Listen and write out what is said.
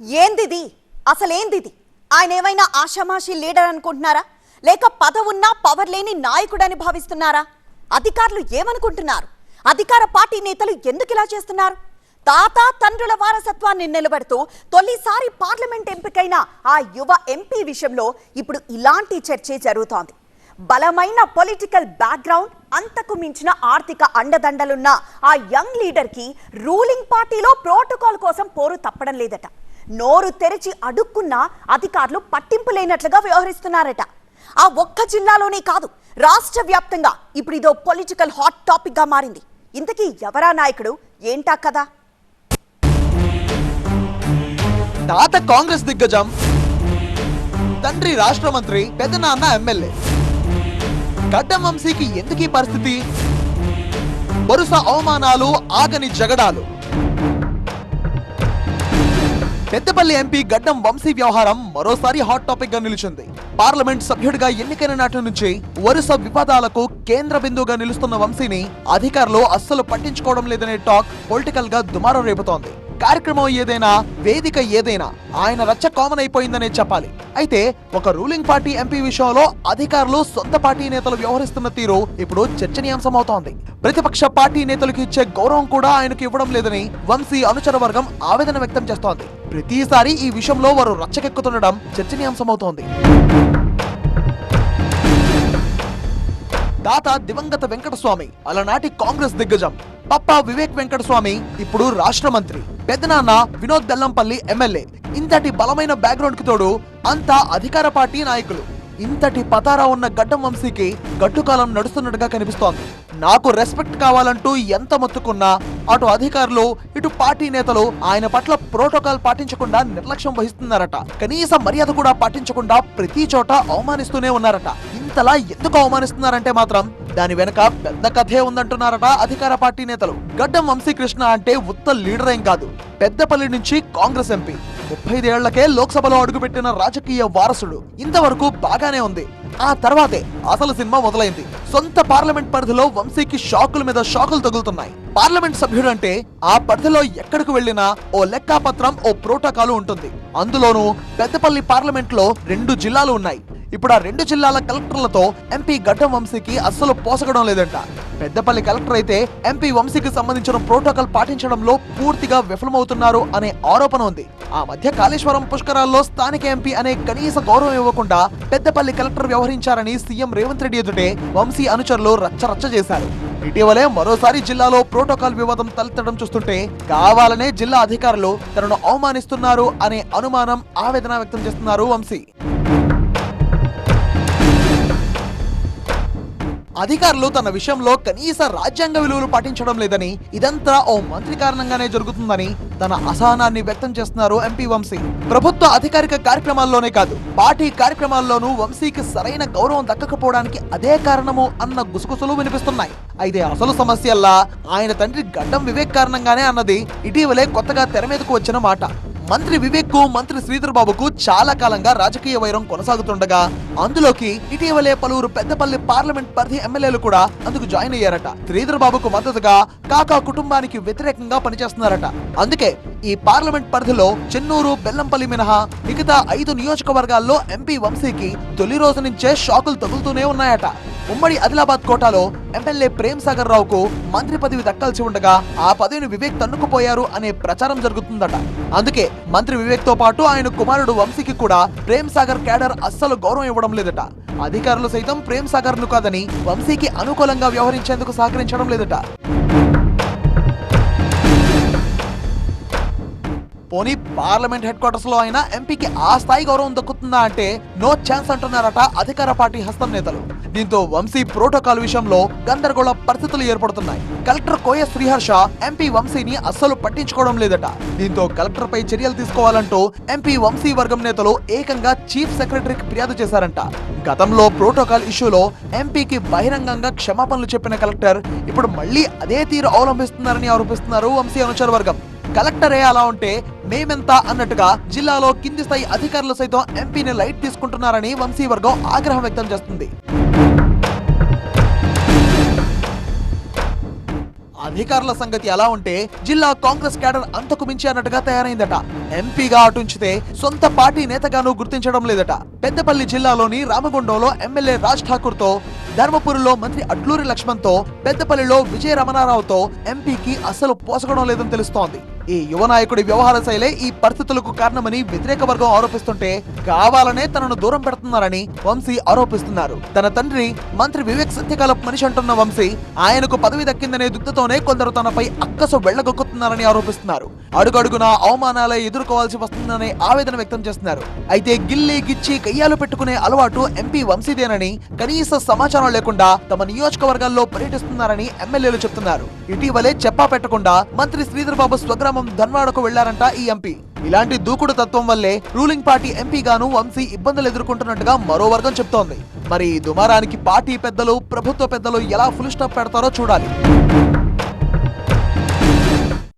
ఏందిది? అసలేందిది? ఆయన ఏమైనా ఆషామాషి లీడర్ అనుకుంటున్నారా? లేక పదవున్నా పవర్ లేని నాయకుడని భావిస్తున్నారా? అధికారులు ఏమనుకుంటున్నారు? అధికార పార్టీ నేతలు ఎందుకు ఇలా చేస్తున్నారు? తాత తండ్రుల వారసత్వాన్ని నిలబెడుతూ తొలిసారి పార్లమెంట్ ఎంపికైన ఆ యువ ఎంపీ విషయంలో ఇప్పుడు ఇలాంటి చర్చే జరుగుతోంది. బలమైన పొలిటికల్ బ్యాక్గ్రౌండ్ అంతకు మించిన ఆర్థిక అండదండలున్న ఆ యంగ్ లీడర్కి రూలింగ్ పార్టీలో ప్రోటోకాల్ కోసం పోరు తప్పడం లేదట. నోరు తెరిచి అడుక్కున్న అధికారులు పట్టింపు లేనట్లుగా వ్యవహరిస్తున్నారట. ఆ ఒక్క జిల్లాలోనే కాదు రాష్ట్ర వ్యాప్తంగా ఇప్పుడు ఇదో పొలిటికల్ హాట్ టాపిక్గా మారింది. ఇంతకీ ఎవరా నాయకుడు? ఏంటా కదా తాత కాంగ్రెస్ దిగ్గజం తండ్రి రాష్ట్ర మంత్రి పెద్దనాన్న ఎమ్మెల్యే. గడ్డం వంశీకి ఎందుకీ పరిస్థితి? వరుస అవమానాలు ఆగని జగడాలు. పెద్దపల్లి ఎంపీ గడ్డం వంశీ వ్యవహారం మరోసారి హాట్ టాపిక్గా నిలిచింది. పార్లమెంట్ సభ్యుడిగా ఎన్నికైన నాటి నుంచి వరుస వివాదాలకు కేంద్ర బిందువుగా నిలుస్తున్న వంశీని అధికారులు అస్సలు పట్టించుకోవడం లేదనే టాక్ పొలిటికల్గా దుమారం రేపుతోంది. కార్యక్రమం ఏదైనా వేదిక ఏదైనా ఆయన రచ్చ కామన్ అయిపోయిందనే చెప్పాలి. అయితే ఒక రూలింగ్ పార్టీ ఎంపీ విషయంలో అధికారులు సొంత పార్టీ నేతలు వ్యవహరిస్తున్న తీరు ఇప్పుడు చర్చనీయాంశమవుతోంది. ప్రతిపక్ష పార్టీ నేతలకు ఇచ్చే గౌరవం కూడా ఆయనకు ఇవ్వడం లేదని వంశీ అనుచర వర్గం ఆవేదన వ్యక్తం చేస్తోంది. ప్రతిసారి ఈ విషయంలో వారు రచ్చకెక్కుతుండడం చర్చనీయాంశమవుతోంది. దాత దివంగత వెంకటస్వామి అలనాటి కాంగ్రెస్ దిగ్గజం. పప్పా వివేక్ వెంకటస్వామి ఇప్పుడు రాష్ట్ర మంత్రి. పెద్దనాన్న వినోద్ బెల్లంపల్లి ఎమ్మెల్యే. ఇంతటి బలమైన బ్యాక్గ్రౌండ్కి తోడు అంతా అధికార పార్టీ నాయకులు. ఇంతటి పతారా ఉన్న గడ్డం వంశీకి గట్టుకాలం నడుస్తున్నట్టుగా కనిపిస్తోంది. నాకు రెస్పెక్ట్ కావాలంటూ ఎంత మొత్తుకున్నా అటు అధికారులు ఇటు పార్టీ నేతలు ఆయన పట్ల ప్రోటోకాల్ పాటించకుండా నిర్లక్ష్యం వహిస్తున్నారట. కనీస మర్యాద కూడా పాటించకుండా ప్రతి చోట అవమానిస్తూనే ఉన్నారట. ఇంతలా ఎందుకు అవమానిస్తున్నారంటే మాత్రం దాని వెనక పెద్ద కథే ఉందంటున్నారట అధికార పార్టీ నేతలు. గడ్డం వంశీకృష్ణ అంటే ఉత్త లీడర్ ఏం కాదు. పెద్దపల్లి నుంచి కాంగ్రెస్ ఎంపీ. ముప్పై ఐదేళ్ళకే లోక్సభలో అడుగుపెట్టిన రాజకీయ వారసుడు. ఇంతవరకు బాగానే ఉంది. ఆ తర్వాతే అసలు సినిమా మొదలైంది. సొంత పార్లమెంట్ పరిధిలో వంశీకి షాకుల మీద షాకులు తగులుతున్నాయి. పార్లమెంట్ సభ్యుడు అంటే ఆ పరిధిలో ఎక్కడికి వెళ్ళినా ఓ లెక్కాపత్రం ఓ ప్రోటోకాల్ ఉంటుంది. అందులోనూ పెద్దపల్లి పార్లమెంట్లో రెండు జిల్లాలు ఉన్నాయి. ఇప్పుడు ఆ రెండు జిల్లాల కలెక్టర్లతో ఎంపీ గడ్డం వంశీకి అస్సలు పోసగడం లేదంట. పెద్దపల్లి కలెక్టర్ అయితే ఎంపీ వంశీకి సంబంధించిన ప్రోటోకాల్ పాటించడంలో పూర్తిగా విఫలమవుతున్నారు అనే ఆరోపణ ఉంది. ఆ మధ్య కాళేశ్వరం పుష్కరాల్లో స్థానిక ఎంపీ అనే కనీస గౌరవం ఇవ్వకుండా పెద్దపల్లి కలెక్టర్ వ్యవహరించారని సీఎం రేవంత్ రెడ్డి ఎదుటే వంశీ అనుచరులు రచ్చరచ్చ చేశారు. ఇటీవలే మరోసారి జిల్లాలో ప్రోటోకాల్ వివాదం తలెత్తడం చూస్తుంటే కావాలనే జిల్లా అధికారులు తనను అవమానిస్తున్నారు అనే అనుమానం ఆవేదన వ్యక్తం చేస్తున్నారు వంశీ. అధికారులు తన విషయంలో కనీస రాజ్యాంగ విలువలు పాటించడం లేదని ఇదంతా ఓ మంత్రి కారణంగానే జరుగుతుందని తన అసహనాన్ని వ్యక్తం చేస్తున్నారు ఎంపీ వంశీ. ప్రభుత్వ అధికారిక కార్యక్రమాల్లోనే కాదు పార్టీ కార్యక్రమాల్లోనూ వంశీకి సరైన గౌరవం దక్కకపోవడానికి అదే కారణము అన్న గుసగుసలు వినిపిస్తున్నాయి. అయితే అసలు సమస్యల్లా ఆయన తండ్రి గడ్డం వివేక్ కారణంగానే అన్నది ఇటీవలే కొత్తగా తెర మీదకు వచ్చిన మాట. మంత్రి వివేక్కు మంత్రి శ్రీధర్ బాబుకు చాలా కాలంగా రాజకీయ వైరం కొనసాగుతుండగా అందులోకి ఇటీవలే పలువురు పెద్దపల్లి పార్లమెంట్ పరిధి ఎమ్మెల్యేలు కూడా అందుకు జాయిన్ అయ్యారట. శ్రీధర్ బాబుకు మద్దతుగా కాకా కుటుంబానికి వ్యతిరేకంగా పనిచేస్తున్నారట. అందుకే ఈ పార్లమెంట్ పరిధిలో చెన్నూరు బెల్లంపల్లి మినహా మిగతా ఐదు నియోజకవర్గాల్లో ఎంపీ వంశీకి తొలి రోజు నుంచే షాకులు తగులుతూనే ఉన్నాయట. ఉమ్మడి ఆదిలాబాద్ కోటాలో ఎమ్మెల్యే ప్రేమ్ సాగర్ రావుకు మంత్రి పదవి దక్కాల్సి ఉండగా ఆ పదవిని వివేక్ తన్నుకుపోయారు అనే ప్రచారం జరుగుతుందట. అందుకే మంత్రి వివేక్తో పాటు ఆయన కుమారుడు వంశీకి కూడా ప్రేమ్ సాగర్ క్యాడర్ అస్సలు గౌరవం ఇవ్వడం లేదట. అధికారులు సైతం ప్రేమ్ సాగర్ను కాదని వంశీకి అనుకూలంగా వ్యవహరించేందుకు సహకరించడం లేదట. పోనీ పార్లమెంట్ హెడ్ క్వార్టర్స్లో అయినా ఎంపీకి ఆ స్థాయి గౌరవం దక్కుతుందా అంటే నో ఛాన్స్ అంటున్నారట అధికార పార్టీ హస్తం నేతలు. దీంతో వంశీ ప్రోటోకాల్ విషయంలో గందరగోళ పరిస్థితులు ఏర్పడుతున్నాయి. కలెక్టర్ కోయ శ్రీహర్ష ఎంపీ వంశీని అస్సలు పట్టించుకోవడం లేదట. దీంతో కలెక్టర్ పై చర్యలు తీసుకోవాలంటూ ఎంపీ వంశీ వర్గం నేతలు ఏకంగా చీఫ్ సెక్రటరీకి ఫిర్యాదు చేశారంట. గతంలో ప్రోటోకాల్ ఇష్యూలో ఎంపీకి బహిరంగంగా క్షమాపణలు చెప్పిన కలెక్టర్ ఇప్పుడు మళ్ళీ అదే తీరు అవలంబిస్తున్నారని ఆరోపిస్తున్నారు వంశీ అనుచర వర్గం. కలెక్టరే అలా ఉంటే మేమెంత అన్నట్టుగా జిల్లాలో కింది స్థాయి అధికారులు సైతం ఎంపీని లైట్ తీసుకుంటున్నారని వంశీ వర్గం ఆగ్రహం వ్యక్తం చేస్తుంది. అధికారుల సంగతి ఎలా ఉంటే జిల్లా కాంగ్రెస్ క్యాడర్ అంతకు మించి అన్నట్టుగా తయారైందట. ఎంపీగా అటుంచితే సొంత పార్టీ నేతగాను గుర్తించడం లేదట. పెద్దపల్లి జిల్లాలోని రామగుండంలో ఎమ్మెల్యే రాజ్ ఠాకూర్తో ధర్మపురిలో మంత్రి అడ్లూరి లక్ష్మణ్తో పెద్దపల్లిలో విజయ రమణారావుతో ఎంపీకి అసలు పోసగడం లేదని తెలుస్తోంది. ఈ యువ నాయకుడి వ్యవహార శైలే ఈ పరిస్థితులకు కారణమని వ్యతిరేక వర్గం ఆరోపిస్తుంటే కావాలనే తనను దూరం పెడుతున్నారని వంశీ ఆరోపిస్తున్నారు. తన తండ్రి మంత్రి వివేక్ సత్యకాల మనిషి అంటున్న వంశీ ఆయనకు పదవి దక్కిందనే దుగ్ధతోనే కొందరు తనపై అక్కసు వెళ్ళగొక్కుతున్నారని ఆరోపిస్తున్నారు. అడుగడుగున అవమానాలే ఎదుర్కోవాల్సి వస్తుందనే ఆవేదన వ్యక్తం చేస్తున్నారు. అయితే గిల్లి గిచ్చి కయ్యాలు పెట్టుకునే అలవాటు ఎంపీ వంశీదేనని కనీస సమాచారం లేకుండా తమ నియోజకవర్గాల్లో పర్యటిస్తున్నారని ఎమ్మెల్యేలు చెప్తున్నారు. ఇటీవలే చెప్పా పెట్టకుండా మంత్రి శ్రీధర్ బాబు స్వగ్రామ ధన్వాడకు వెళ్ళారంట ఈ ఎంపీ. ఇలాంటి దూకుడు తత్వం వల్లే రూలింగ్ పార్టీ ఎంపీగాను వంశీ ఇబ్బందులు ఎదుర్కొంటున్నట్టుగా మరో వర్గం చెప్తోంది. మరి ఈ దుమారానికి పార్టీ పెద్దలు ప్రభుత్వ పెద్దలు ఎలా ఫుల్ స్టాప్ పెడతారో చూడాలి.